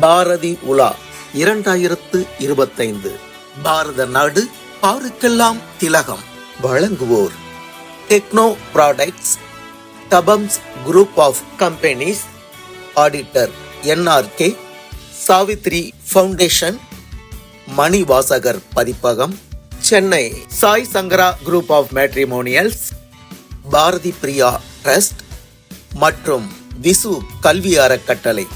பாரதி உலா இரண்டாயிரத்து இருபத்தைந்து. பாரத நாடு பாருக்கெல்லாம் திலகம். வழங்குவோர் techno products தபம்ஸ் group of companies auditor NRK Savitri foundation Manivasagar Pathippagam Chennai Sai Sankara group of matrimonials Bharathi Priya trust மற்றும் விசு கல்வி அறக்கட்டளை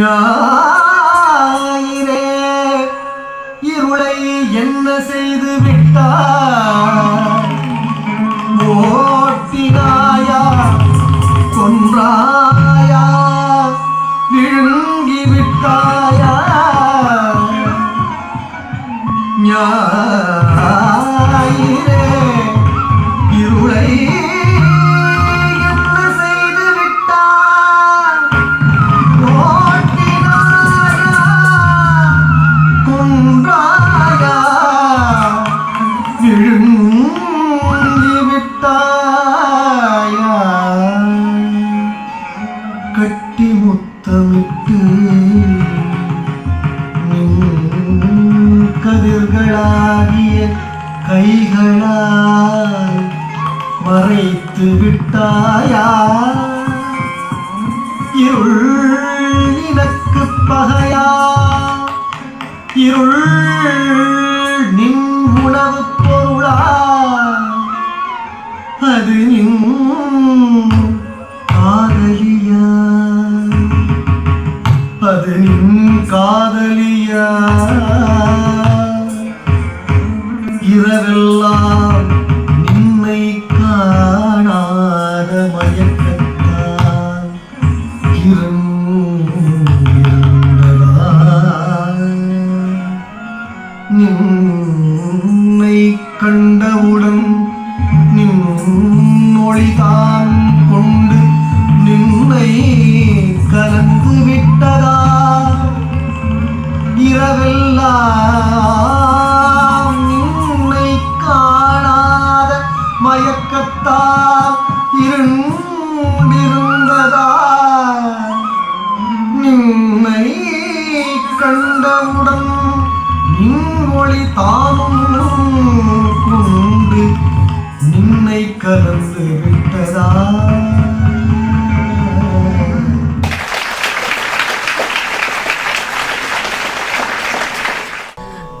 ஞாயிறே. இருளை என்ன செய்து விட்டாய் ஓட்டினாயா? கொன்றாயா? விழுங்கி விட்டாயா? ஞாயிறே. இருளை விட்டாயா நின் தானும் கொண்டு நின்னை கலந்து விட்டதா?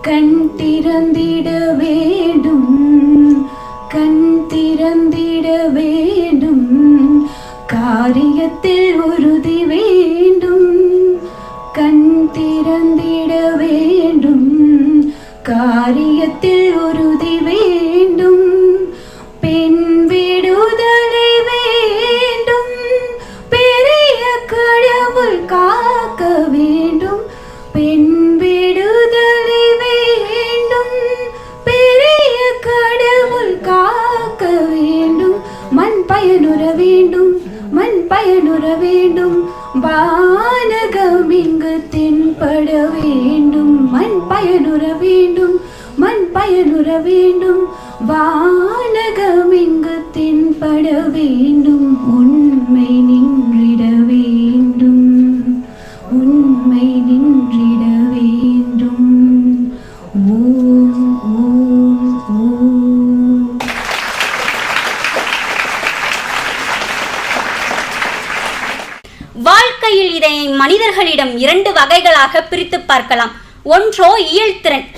கண் திறந்திட வேண்டும். கண் திறந்திட வேண்டும். காரியத்தில் உறுதி வேண்டும். கண் திற பயனுற வேண்டும் மண் பயனுற வேண்டும். வானகமிங்கு தென்பட வேண்டும் உண்மை நின்றிட வேண்டும். உண்மை நின்றிட வேண்டும். ஓம் ஓம் ஓம். வாழ்க்கையில் இதை மனிதர்களிடம் இரண்டு வகைகளாக பிரித்து பார்க்கலாம். ஒன்றோ இயல் திறன்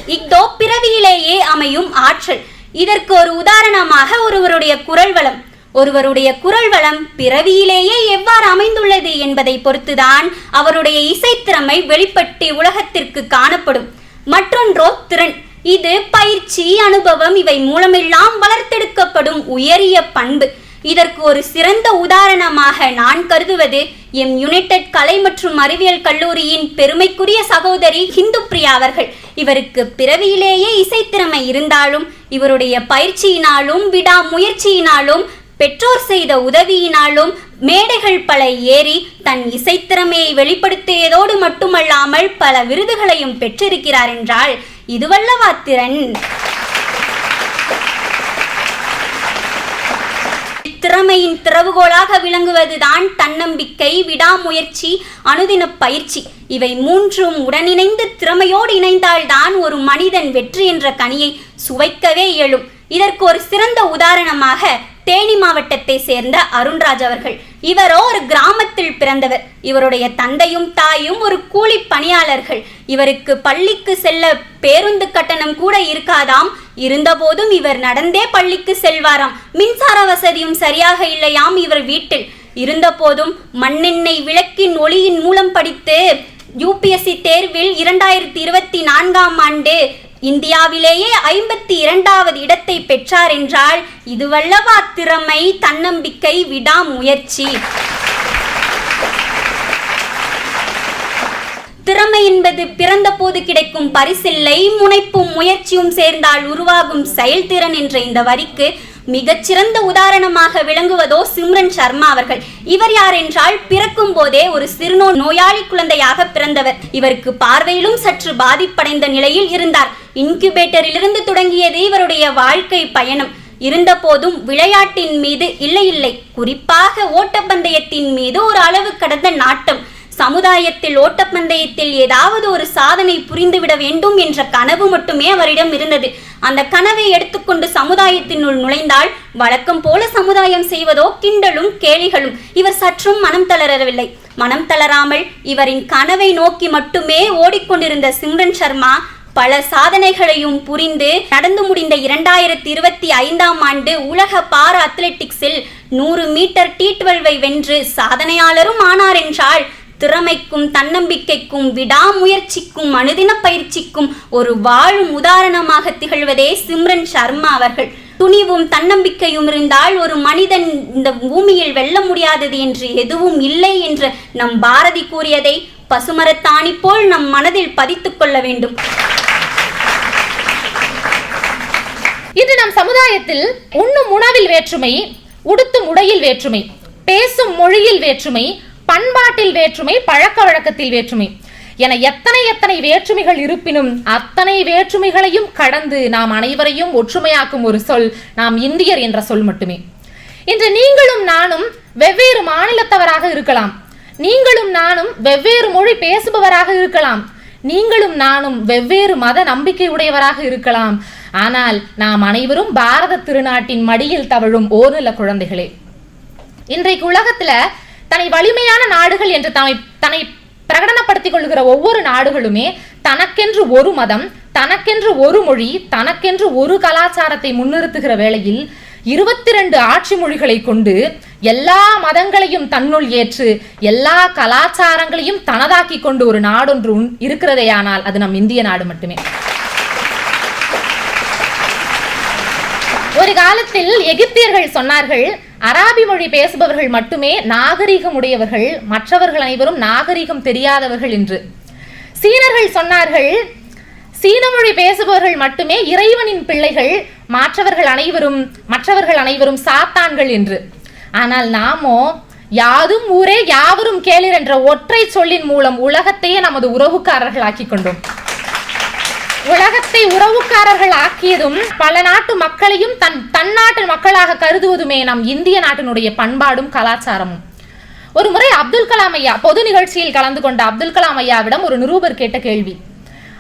பிறவியிலேயே அமையும் ஆற்றல். இதற்கு ஒரு உதாரணமாக ஒருவருடைய குரல் வளம் ஒருவருடைய குரல் வளம் பிறவியிலேயே எவ்வாறு அமைந்துள்ளது என்பதை பொறுத்துதான் அவருடைய இசைத்திறமை வெளிப்பட்டு உலகத்திற்கு காணப்படும். மற்றொன்றோ திறன். இது பயிற்சி அனுபவம் இவை மூலமெல்லாம் வளர்த்தெடுக்கப்படும் உயரிய பண்பு. இதற்கு ஒரு சிறந்த உதாரணமாக நான் கருதுவது எம் யுனைடெட் கலை மற்றும் அறிவியல் கல்லூரியின் பெருமைக்குரிய சகோதரி ஹிந்து பிரியா அவர்கள். இவருக்கு பிறவியிலேயே இசைத்திறமை இருந்தாலும் இவருடைய பயிற்சியினாலும் விடாமுயற்சியினாலும் பெற்றோர் செய்த உதவியினாலும் மேடைகள் பல ஏறி தன் இசைத்திறமையை வெளிப்படுத்தியதோடு மட்டுமல்லாமல் பல விருதுகளையும் பெற்றிருக்கிறார் என்றால் இதுவல்லவா திறன்? திறமையின் திறவுகோலாக விளங்குவதுதான் தன்னம்பிக்கை விடாமுயற்சி அனுதின பயிற்சி. இவை மூன்றும் உடனிணைந்து திறமையோடு இணைந்தால்தான் ஒரு மனிதன் வெற்றி என்ற கனியை சுவைக்கவே இயலும். இதற்கு ஒரு சிறந்த உதாரணமாக தேனி மாவட்டத்தை சேர்ந்த அருண்ராஜ் அவர்கள். இவரோ ஒரு கிராமத்தில் பிறந்தவர். இவருடைய தந்தையும் தாயும் ஒரு கூலி பணியாளர்கள். இவருக்கு பள்ளிக்கு செல்ல பேருந்து கட்டணம் கூட இருக்காதாம். இருந்தபோதும் இவர் நடந்தே பள்ளிக்கு செல்வாராம். மின்சார வசதியும் சரியாக இல்லையாம் இவர் வீட்டில். இருந்தபோதும் மண்ணெண்ணெய் விளக்கின் ஒளியின் மூலம் படித்து யூபிஎஸ்சி தேர்வில் இரண்டாயிரத்தி இருபத்தி நான்காம் ஆண்டு இந்தியாவிலேயே ஐம்பத்தி இரண்டாவது இடத்தை பெற்றார் என்றால் இதுவல்லவா திறமை தன்னம்பிக்கை விடாமுயற்சி. திறமை என்பது பிறந்த போது கிடைக்கும் பரிசில்லை முனைப்பும் முயற்சியும் சேர்ந்தால் உருவாகும் செயல்திறன் என்ற இந்த வரிக்கு மிகச்சிறந்த உதாரணமாக விளங்குவதோ சிம்ரன் சர்மா அவர்கள். இவர் யார் என்றால் பிறக்கும் போதே ஒரு சிறுநோ நோயாளி குழந்தையாக பிறந்தவர். இவருக்கு பார்வையிலும் சற்று பாதிப்படைந்த நிலையில் இருந்தார். இன்குபேட்டரிலிருந்து தொடங்கியது இவருடைய வாழ்க்கை பயணம். இருந்தபோதும் விளையாட்டின் மீது இல்லை இல்லை. குறிப்பாக ஓட்டப்பந்தயத்தின் மீது ஒரு அளவு கடந்த நாட்டம். சமுதாயத்தில் ஓட்டப்பந்தயத்தில் ஏதாவது ஒரு சாதனை புரிந்துவிட வேண்டும் என்ற கனவு மட்டுமே அவரிடம் இருந்தது. அந்த கனவை எடுத்துக்கொண்டு சமுதாயத்தினுள் நுழைந்தால் வழக்கம் போல சமுதாயம் செய்வதோ கிண்டலும் கேலிகளும். இவர் சற்றும் மனம் தளரவில்லை. மனம் தளராமல் இவரின் கனவை நோக்கி மட்டுமே ஓடிக்கொண்டிருந்த சிம்ரன் சர்மா பல சாதனைகளையும் புரிந்து நடந்து முடிந்த இரண்டாயிரத்தி இருபத்தி ஐந்தாம் ஆண்டு உலக பாரா அத்லெட்டிக்ஸில் நூறு மீட்டர் டி டுவெல்வை வென்று சாதனையாளரும் ஆனார் என்றால் திறமைக்கும் தன்னம்பிக்கைக்கும் விடாமுயற்சிக்கும் அனுதின பயிற்சிக்கும் ஒரு வாழும் உதாரணமாக திகழ்வதே சிம்ரன் சர்மா அவர்கள். துணிவும் தன்னம்பிக்கையும் இருந்தால் ஒரு மனிதன் இந்த பூமியில் வெல்ல முடியாதது என்று எதுவும் இல்லை என்று நம் பாரதி கூறியதை பசுமரத்தாணி போல் நம் மனதில் பதித்துக் கொள்ள வேண்டும். இன்று நம் சமுதாயத்தில் உண்ணும் உணவில் வேற்றுமை உடுத்தும் உடையில் வேற்றுமை பேசும் மொழியில் வேற்றுமை பண்பாட்டில் வேற்றுமை பழக்க வழக்கத்தில் வேற்றுமை. என எத்தனை எத்தனை வேற்றுமைகள் இருப்பினும் அத்தனை வேற்றுமைகளையும் கடந்து நாம் அனைவரையும் ஒற்றுமையாக்கும் ஒரு சொல் நாம் இந்தியர் என்ற சொல் மட்டுமே. இன்று நீங்களும் நானும் வெவ்வேறு மாநிலத்தவராக இருக்கலாம். நீங்களும் நானும் வெவ்வேறு மொழி பேசுபவராக இருக்கலாம். நீங்களும் நானும் வெவ்வேறு மத நம்பிக்கை உடையவராக இருக்கலாம். ஆனால் நாம் அனைவரும் பாரத திருநாட்டின் மடியில் தவழும் ஓர்நில குழந்தைகளே. இன்றைக்கு உலகத்துல தன்னை வலிமையான நாடுகள் என்று தன்னை தன்னை பிரகடனப்படுத்திக் கொள்கிற ஒவ்வொரு நாடுகளுமே தனக்கென்று ஒரு மதம் தனக்கென்று ஒரு மொழி தனக்கென்று ஒரு கலாச்சாரத்தை முன்னிறுத்துகிற வேளையில் இருபத்தி ரெண்டு ஆட்சி மொழிகளை கொண்டு எல்லா மதங்களையும் தன்னுள் ஏற்று எல்லா கலாச்சாரங்களையும் தனதாக்கி கொண்டு ஒரு நாடொன்று உண்- இருக்கிறதேயானால் அது நம் இந்திய நாடு மட்டுமே. ஒரு காலத்தில் எகிப்தியர்கள் சொன்னார்கள் அராபி மொழி பேசுபவர்கள் மட்டுமே நாகரிகம் உடையவர்கள் மற்றவர்கள் அனைவரும் நாகரிகம் தெரியாதவர்கள் என்று. சீனர்கள் சொன்னார்கள் சீன மொழி பேசுபவர்கள் மட்டுமே இறைவனின் பிள்ளைகள் மற்றவர்கள் அனைவரும் மற்றவர்கள் அனைவரும் சாத்தான்கள் என்று. ஆனால் நாமோ யாதும் ஊரே யாவரும் கேளிர் என்ற ஒற்றை சொல்லின் மூலம் உலகத்தையே நமது உறவுக்காரர்கள் ஆக்கிக் கொண்டோம். உலகத்தை உறவுக்காரர்கள் ஆக்கியதும் பல நாட்டு மக்களையும் தன் தன்னாட்டு மக்களாக கருதுவதுமே நம் இந்திய நாட்டினுடைய பண்பாடும் கலாச்சாரமும். ஒரு முறை அப்துல் கலாம் ஐயா பொது நிகழ்ச்சியில் கலந்து கொண்ட அப்துல் கலாம் ஐயாவிடம் ஒரு நிருபர் கேட்ட கேள்வி.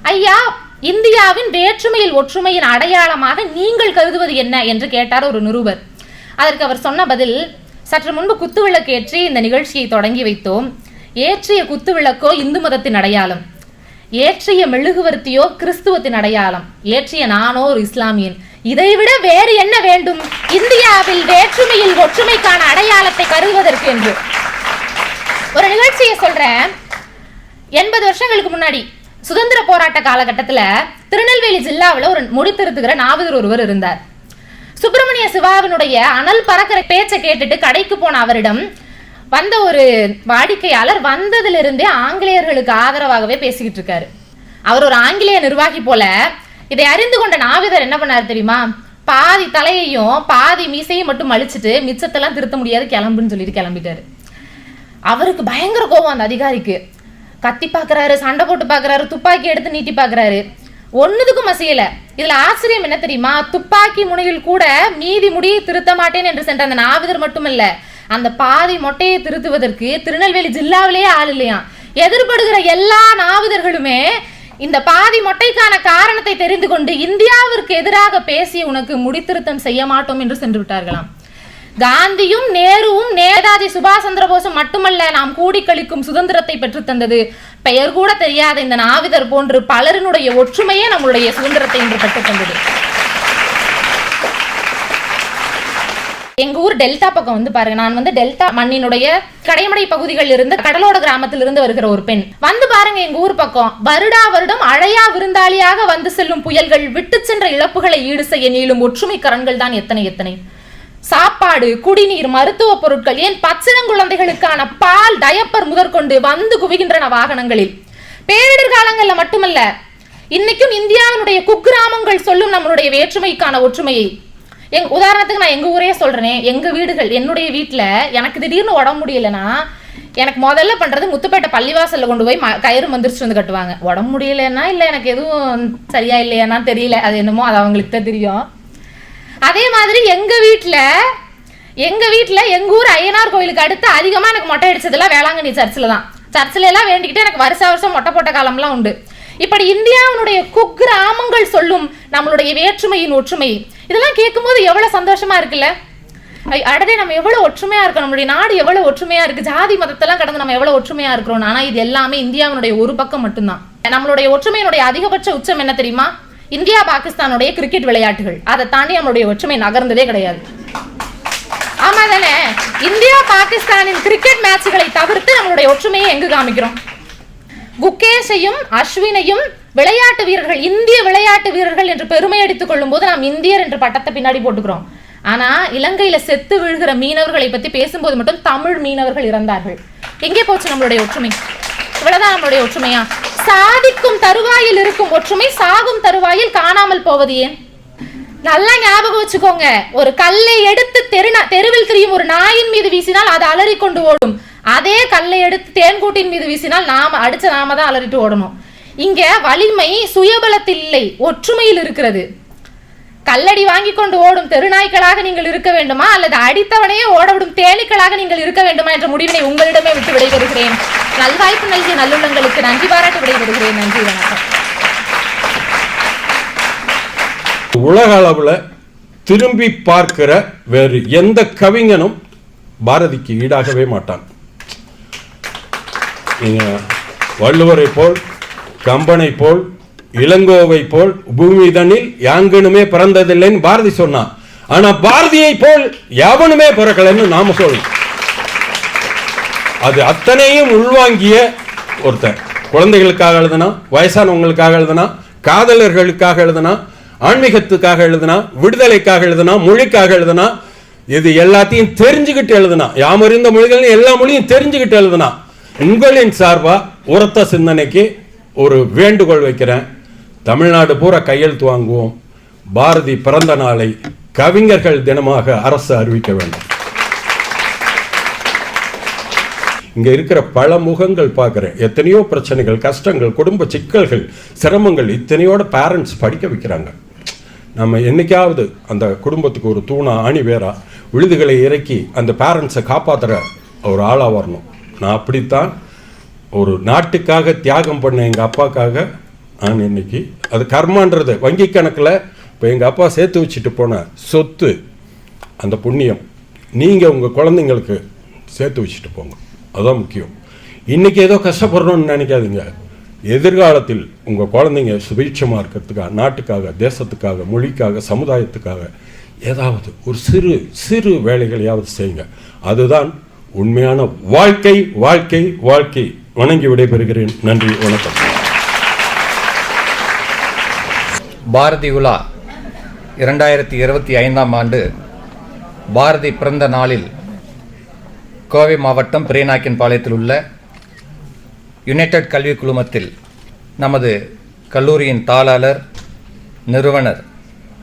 ஐயா இந்தியாவின் வேற்றுமையில் ஒற்றுமையின் அடையாளமாக நீங்கள் கருதுவது என்ன? என்று கேட்டார் ஒரு நிருபர். அதற்கு அவர் சொன்ன பதில் சற்று முன்பு குத்துவிளக்கேற்றி இந்த நிகழ்ச்சியை தொடங்கி வைத்தோம். ஏற்றிய குத்துவிளக்கோ இந்து மதத்தின் அடையாளம். ஏற்றிய மெழுகுவர்த்தியோ கிறிஸ்துவத்தின் அடையாளம். ஏற்றிய நானோ ஒரு இஸ்லாமியன். இதைவிட வேறு என்ன வேண்டும்? இந்தியாவில் வேற்றுமையில் ஒற்றுமைக்கான அடையாளத்தை கருதுவதற்கு என்று. ஒரு நிகழ்ச்சியை சொல்றேன். எண்பது வருஷங்களுக்கு முன்னாடி சுதந்திர போராட்ட காலகட்டத்துல திருநெல்வேலி ஜில்லாவில் ஒரு முடித்திருத்துகிற நாவதர் ஒருவர் இருந்தார். சுப்பிரமணிய சிவாவினுடைய அனல் பறக்கிற பேச்சை கேட்டுட்டு கடைக்கு போன அவரிடம் வந்த ஒரு வாடிக்கையாளர் வந்ததிலிருந்தே ஆங்கிலேயர்களுக்கு ஆதரவாகவே பேசிக்கிட்டு இருக்காரு. அவர் ஒரு ஆங்கிலேய நிர்வாகி போல இதை அறிந்து கொண்ட நாவிதர் என்ன பண்ணார் தெரியுமா? பாதி தலையையும் பாதி மீசையும் மட்டும் அழிச்சிட்டு மிச்சத்தெல்லாம் திருத்த முடியாது கிளம்புன்னு சொல்லிட்டு கிளம்பிட்டாரு. அவருக்கு பயங்கர கோபம் அந்த அதிகாரிக்கு. கத்தி பார்க்குறாரு சண்டை போட்டு பார்க்குறாரு துப்பாக்கி எடுத்து நீட்டி பார்க்குறாரு ஒன்றுதுக்கும் மசியல இதில் ஆச்சரியம் என்ன தெரியுமா? துப்பாக்கி முனையில் கூட மீதி முடியை திருத்த மாட்டேன் என்று சென்ற அந்த நாவிதர் மட்டுமல்ல அந்த பாதி மொட்டையை திருத்துவதற்கு திருநெல்வேலி ஜில்லாவிலேயே ஆள் இல்லையாம் எதிர்படுகிற எல்லா நாவிதர்களுமே இந்த பாதி மொட்டைக்கான காரணத்தை தெரிந்து கொண்டு இந்தியாவிற்கு எதிராக பேசி உனக்கு முடித்திருத்தம் செய்ய மாட்டோம் என்று சென்று விட்டார்களாம். காந்தியும் நேருவும் நேதாஜி சுபாஷ் சந்திரபோஸும் மட்டுமல்ல நாம் கூடி கழிக்கும் சுதந்திரத்தை பெற்று தந்தது. பெயர் கூட தெரியாத இந்த நாவிதர் போன்று பலரினுடைய ஒற்றுமையே நம்மளுடைய சுதந்திரத்தை இன்று பெற்றுத்தந்தது எங்கள் எங்க ஊர் டெல்டா பக்கம் வந்து பாருங்க. நான் வந்து டெல்டா மண்ணினுடைய கடைமடை பகுதிகளில் இருந்து கடலோட கிராமத்தில் இருந்து வருகிற ஒரு பெண். வந்து பாருங்க எங்க ஊர் பக்கம். வருடா வருடம் அழையா விருந்தாளியாக வந்து செல்லும் புயல்கள் விட்டு சென்ற இழப்புகளை ஈடு செய்ய நீளும் ஒற்றுமை கரன்கள் தான் எத்தனை எத்தனை. சாப்பாடு குடிநீர் மருத்துவ பொருட்கள் ஏன் பச்சிளங்குழந்தைகளுக்கான பால் டயப்பர் முதற்கொண்டு வந்து குவிகின்றன வாகனங்களில். பேரிடர் காலங்களில் மட்டுமல்ல இன்னைக்கும் இந்தியாவினுடைய குக்கிராமங்கள் சொல்லும் நம்மளுடைய வேற்றுமைக்கான ஒற்றுமையை. எங் உதாரணத்துக்கு நான் எங்கள் ஊரே சொல்கிறேனே எங்கள் வீடுகள் என்னுடைய வீட்டில் எனக்கு திடீர்னு உடம்பு முடியலைன்னா எனக்கு முதல்ல பண்ணுறது முத்துப்பேட்டை பள்ளிவாசலில் கொண்டு போய் ம- கயிறு மந்திரிச்சு வந்து கட்டுவாங்க. உடம்பு முடியலன்னா இல்லை எனக்கு எதுவும் சரியா இல்லையானா தெரியல. அது என்னமோ அது அவங்களுக்கு தான் தெரியும். அதே மாதிரி எங்கள் வீட்டில் எங்கள் வீட்டில் எங்கள் ஊர் ஐயனார் கோயிலுக்கு அடுத்து அதிகமாக எனக்கு மொட்டை அடித்ததெல்லாம் வேளாங்கண்ணி சர்ச்சில் தான். சர்ச்சில் எல்லாம் வேண்டிக்கிட்டு எனக்கு வருஷ வருஷம் மொட்டை போட்ட காலம்லாம் உண்டு. இப்படி இந்தியாவினுடைய குக்கிராமங்கள் சொல்லும் நம்மளுடைய வேற்றுமையின் ஒற்றுமை இதெல்லாம் கேட்கும்போது எவ்வளோ சந்தோஷமா இருக்குல்ல? அடுத்தே நம்ம எவ்வளோ ஒற்றுமையா இருக்கோம் நம்மளுடைய நாடு எவ்வளோ ஒற்றுமையா இருக்கு. ஜாதி மதத்தெல்லாம் கடந்து நம்ம எவ்வளோ ஒற்றுமையா இருக்கிறோம். ஆனா இது எல்லாமே இந்தியாவினுடைய ஒரு பக்கம் மட்டும்தான். நம்மளுடைய ஒற்றுமையினுடைய அதிகபட்ச உச்சம் என்ன தெரியுமா? இந்தியா பாகிஸ்தானுடைய கிரிக்கெட் விளையாட்டுகள். அதை தாண்டி நம்மளுடைய ஒற்றுமை நகர்ந்ததே கிடையாது. ஆமா தானே? இந்தியா பாகிஸ்தானின் கிரிக்கெட் மேட்சுகளை தவிர்த்து நம்மளுடைய ஒற்றுமையை எங்கு காமிக்கிறோம்? குகேஷையும் அஸ்வினையும் விளையாட்டு வீரர்கள் இந்திய விளையாட்டு வீரர்கள் என்று பெருமை அடித்துக் கொள்ளும் போது நாம் இந்தியர் என்ற பட்டத்தை பின்னாடி போட்டுக்கிறோம். ஆனா இலங்கையில செத்து விழுகிற மீனவர்களை பத்தி பேசும்போது மட்டும் தமிழ் மீனவர்கள் இறந்தார்கள். எங்கே போச்சு நம்மளுடைய ஒற்றுமை? இவ்வளவுதான் நம்மளுடைய ஒற்றுமையா? சாதிக்கும் தருவாயில் இருக்கும் ஒற்றுமை சாகும் தருவாயில் காணாமல் போவது ஏன்? நல்லா ஞாபகம் வச்சுக்கோங்க. ஒரு கல்லை எடுத்து தெரு தெருவில் திரியும் ஒரு நாயின் மீது வீசினால் அது அலறி கொண்டு ஓடும். அதே கல்லை எடுத்து தேன்கூட்டின் மீது வீசினால் நாம அடிச்ச நாம தான் அலறிட்டு ஓடணும். இங்க வலிமை சுயபலத்தில் இல்லை ஒற்றுமையில் இருக்கிறது. கல்லடி வாங்கி கொண்டு ஓடும் தெருநாய்க்களாக நீங்கள் இருக்க வேண்டுமா? அல்லது அடித்தவனையே ஓடவிடும் தேனீக்களாக நீங்கள் இருக்க வேண்டுமா? என்ற முடிவினை உங்களிடமே விட்டு விடைபெறுகிறேன். நல்வாய்ப்பு நல்கிய நல்லுள்ளங்களுக்கு நன்றி பாராட்டு விடைபெறுகிறேன். நன்றி வணக்கம். உலக அளவில் திரும்பி பார்க்கிற வேறு எந்த கவிஞனும் பாரதிக்கு ஈடாகவே மாட்டான். வள்ளுவரை போல் கம்பனை போல் இளங்கோவை போல் பூமிதனில் யாங்கனுமே பிறந்ததில்லைன்னு பாரதி சொன்னான் ஆனா பாரதியை போல் எவனுமே பிறக்கலைன்னு நாம சொல்லணும் அது அத்தனையும் உள்வாங்கிய ஒருத்தர் குழந்தைகளுக்காக எழுதுனா வயசானவங்களுக்காக எழுதுனா காதலர்களுக்காக எழுதுனா ஆன்மீகத்துக்காக எழுதுனா விடுதலைக்காக எழுதுனா மொழிக்காக எழுதுனா இது எல்லாத்தையும் தெரிஞ்சுக்கிட்டு எழுதுனா. யாமறிந்த மொழிகள் எல்லா மொழியும் தெரிஞ்சுக்கிட்டு எழுதுனா. உங்களின் சார்பா உரத்த சிந்தனைக்கு ஒரு வேண்டுகோள் வைக்கிறேன். தமிழ்நாடு பூரா கையெழுத்து வாங்குவோம். பாரதி பிறந்த நாளை கவிஞர்கள் தினமாக அரசு அறிவிக்க வேண்டும். இங்கே இருக்கிற பல முகங்கள் பார்க்குறேன். எத்தனையோ பிரச்சனைகள் கஷ்டங்கள் குடும்ப சிக்கல்கள் சிரமங்கள் இத்தனையோட பேரண்ட்ஸ் படிக்க வைக்கிறாங்க. நம்ம என்னைக்காவது அந்த குடும்பத்துக்கு ஒரு தூணா அணி வேறா விழுதுகளை இறக்கி அந்த பேரண்ட்ஸை காப்பாற்றுற ஒரு ஆளாக வரணும். நான் அப்படித்தான் ஒரு நாட்டுக்காக தியாகம் பண்ண எங்கள் அப்பாக்காக நான் இன்னைக்கு அது கர்மான்றது. வங்கி கணக்கில் இப்போ எங்கள் அப்பா சேர்த்து வச்சுட்டு போன சொத்து அந்த புண்ணியம் நீங்கள் உங்கள் குழந்தைங்களுக்கு சேர்த்து வச்சுட்டு போங்க. அதுதான் முக்கியம். இன்றைக்கி ஏதோ கஷ்டப்படணும்னு நினைக்காதீங்க. எதிர்காலத்தில் உங்கள் குழந்தைங்க சுபீட்சமாக இருக்கிறதுக்காக நாட்டுக்காக தேசத்துக்காக மொழிக்காக சமுதாயத்துக்காக ஏதாவது ஒரு சிறு சிறு வேலைகளையாவது செய்யுங்க. அதுதான் உண்மையான வாழ்க்கை வாழ்க்கை வாழ்க்கை. வணங்கி விடைபெறுகிறேன். நன்றி வணக்கம். பாரதி உலா இரண்டாயிரத்தி இருபத்தி ஐந்தாம் ஆண்டு பாரதி பிறந்த நாளில் கோவை மாவட்டம் பெரியநாயக்கன்பாளையத்தில் உள்ள யுனைடெட் கல்விக் குழுமத்தில் நமது கல்லூரியின் தாளாளர் நிறுவனர்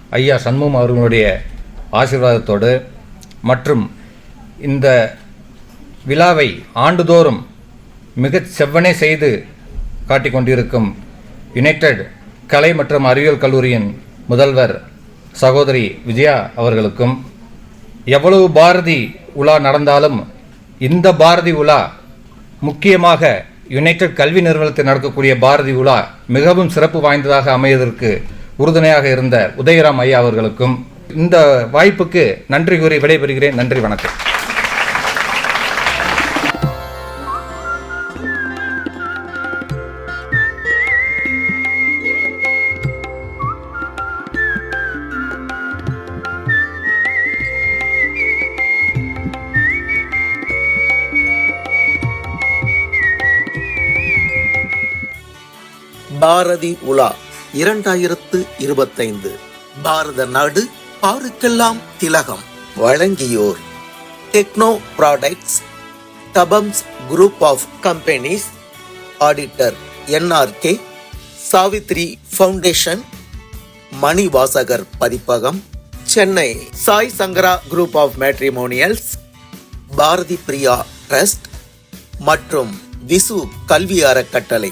ஐயா சண்முகம் அவர்களுடைய ஆசீர்வாதத்தோடு மற்றும் இந்த விழாவை ஆண்டுதோறும் மிகச் செவ்வனே செய்து காட்டிக்கொண்டிருக்கும் யுனைடெட் கலை மற்றும் அறிவியல் கல்லூரியின் முதல்வர் சகோதரி விஜயா அவர்களுக்கும் எவ்வளவு பாரதி உலா நடந்தாலும் இந்த பாரதி உலா முக்கியமாக யுனைடெட் கல்வி நிறுவனத்தில் நடக்கக்கூடிய பாரதி உலா மிகவும் சிறப்பு வாய்ந்ததாக அமைவதற்கு உறுதுணையாக இருந்த உதயராம் ஐயா அவர்களுக்கும் இந்த வாய்ப்புக்கு நன்றி கூறி விடைபெறுகிறேன். நன்றி வணக்கம். பாரதி உலா இரண்டாயிரத்து இருபத்தைந்து. பாரத நாடு பாருக்கெல்லாம் திலகம். வழங்கியோர் techno products தபம்ஸ் group of companies auditor NRK Savitri foundation Manivasagar Pathippagam Chennai Sai Sankara group of matrimonials Bharathi Priya trust மற்றும் விசு கல்வி அறக்கட்டளை